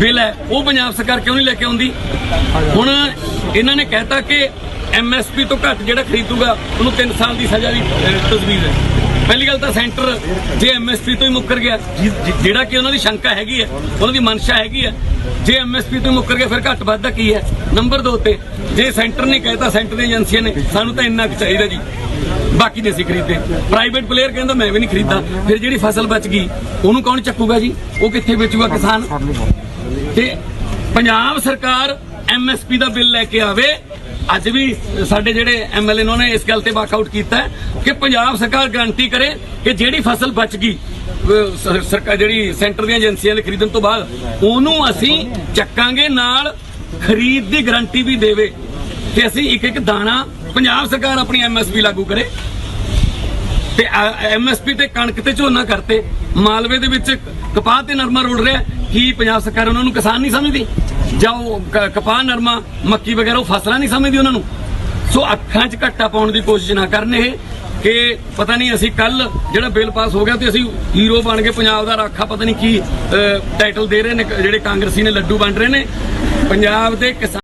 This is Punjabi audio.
ਬਿੱਲ ਹੈ ਉਹ ਪੰਜਾਬ ਸਰਕਾਰ ਕਿਉਂ ਨਹੀਂ ਲੈ ਕੇ ਆਉਂਦੀ? ਹੁਣ ਇਹਨਾਂ ਨੇ ਕਹਿਤਾ ਕਿ ਐਮਐਸਪੀ ਤੋਂ ਘੱਟ ਜਿਹੜਾ ਖਰੀਦੂਗਾ ਉਹਨੂੰ 3 ਸਾਲ ਦੀ ਸਜ਼ਾ ਦੀ ਅਹ, ਤਜਵੀਜ਼ ਹੈ। ਪਹਿਲੀ ਗੱਲ ਤਾਂ ਸੈਂਟਰ ਜੇ ਐਮਐਸਪੀ ਤੋਂ ਹੀ ਮੁੱਕਰ ਗਿਆ ਜਿਹੜਾ ਕਿ ਉਹਨਾਂ ਦੀ ਸ਼ੰਕਾ ਹੈਗੀ ਹੈ ਉਹਨਾਂ ਦੀ ਮਨਸ਼ਾ ਹੈਗੀ ਹੈ ਜੇ ਐਮਐਸਪੀ ਤੋਂ ਹੀ ਮੁੱਕਰ ਗਿਆ ਫਿਰ ਘੱਟ ਵੱਧਦਾ ਕੀ ਹੈ? ਨੰਬਰ 2 ਤੇ ਜੇ ਸੈਂਟਰ ਨੇ ਕਹਿਤਾ ਸੈਂਟਰ ਦੀਆਂ ਏਜੰਸੀਆਂ ਨੇ ਸਾਨੂੰ ਤਾਂ ਇੰਨਾ ਕੁ ਚਾਹੀਦਾ ਜੀ। ਬਾਕੀ ਨਹੀਂ ਅਸੀਂ ਖਰੀਦਦੇ। ਪ੍ਰਾਈਵੇਟ ਪਲੇਅਰ ਕਹਿੰਦਾ ਮੈਂ ਵੀ ਨਹੀਂ ਖਰੀਦਦਾ। ਫਿਰ ਜਿਹੜੀ ਫਸਲ ਬਚ ਗਈ ਉਹਨੂੰ ਕੌਣ ਚੱਕੂਗਾ ਜੀ? ਉਹ ਕਿੱਥੇ ਵੇਚੂਗਾ ਕਿਸਾਨ? ਤੇ ਪੰਜਾਬ ਸਰਕਾਰ ਐਮਐਸਪੀ ਦਾ ਬਿੱਲ ਲੈ ਕੇ ਆਵੇ। ਅੱਜ ਵੀ ਸਾਡੇ ਜਿਹੜੇ ਐਮਐਲਏ ਨੇ ਇਸ ਗੱਲ ਤੇ ਵਾਕਆਊਟ ਕੀਤਾ ਕਿ ਪੰਜਾਬ ਸਰਕਾਰ ਗਰੰਟੀ ਕਰੇ ਕਿ ਜਿਹੜੀ ਫਸਲ ਬਚ ਗਈ ਸਰਕਾਰ ਜਿਹੜੀ ਸੈਂਟਰ ਦੀਆਂ ਏਜੰਸੀਆਂ ਦੇ ਖਰੀਦਣ ਤੋਂ ਬਾਅਦ, ਉਹਨੂੰ ਅਸੀਂ ਚੱਕਾਂਗੇ ਨਾਲ ਖਰੀਦ ਦੀ ਗਰੰਟੀ ਵੀ ਦੇਵੇ ਤੇ ਅਸੀਂ ਇੱਕ ਇੱਕ ਦਾਣਾ ਪੰਜਾਬ ਸਰਕਾਰ ਆਪਣੀ ਐਮਐਸਪੀ ਲਾਗੂ ਕਰੇ। ਤੇ ਐਮਐਸਪੀ ਤੇ ਕਣਕ ਤੇ ਝੋਨਾ ਕਰਤੇ। ਮਾਲਵੇ ਦੇ ਵਿੱਚ ਕਪਾਹ ਤੇ ਨਰਮਾ ਰੁੜ ਰਿਹਾ ਕੀ ਪੰਜਾਬ ਸਰਕਾਰ ਉਹਨਾਂ ਨੂੰ ਕਿਸਾਨ ਨਹੀਂ ਸਮਝਦੀ, ਜਾਂ ਉਹ ਕਪਾਹ, ਨਰਮਾ, ਮੱਕੀ ਵਗੈਰਾ ਉਹ ਫਸਲਾਂ ਨਹੀਂ ਸਮਝਦੀ ਉਹਨਾਂ ਨੂੰ। ਸੋ ਅੱਖਾਂ 'ਚ ਘੱਟਾ ਪਾਉਣ ਦੀ ਕੋਸ਼ਿਸ਼ ਨਾ ਕਰਨ ਇਹ ਕਿ ਪਤਾ ਨਹੀਂ ਅਸੀਂ ਕੱਲ ਜਿਹੜਾ ਬਿੱਲ ਪਾਸ ਹੋ ਗਿਆ ਤੇ ਅਸੀਂ ਹੀਰੋ ਬਣ ਕੇ ਪੰਜਾਬ ਦਾ ਰਾਖਾ ਪਤਾ ਨਹੀਂ ਕੀ ਟਾਈਟਲ ਦੇ ਰਹੇ ਨੇ, ਜਿਹੜੇ ਕਾਂਗਰਸੀ ਨੇ, ਲੱਡੂ ਵੰਡ ਰਹੇ ਨੇ। ਪੰਜਾਬ ਦੇ ਕਿਸਾਨ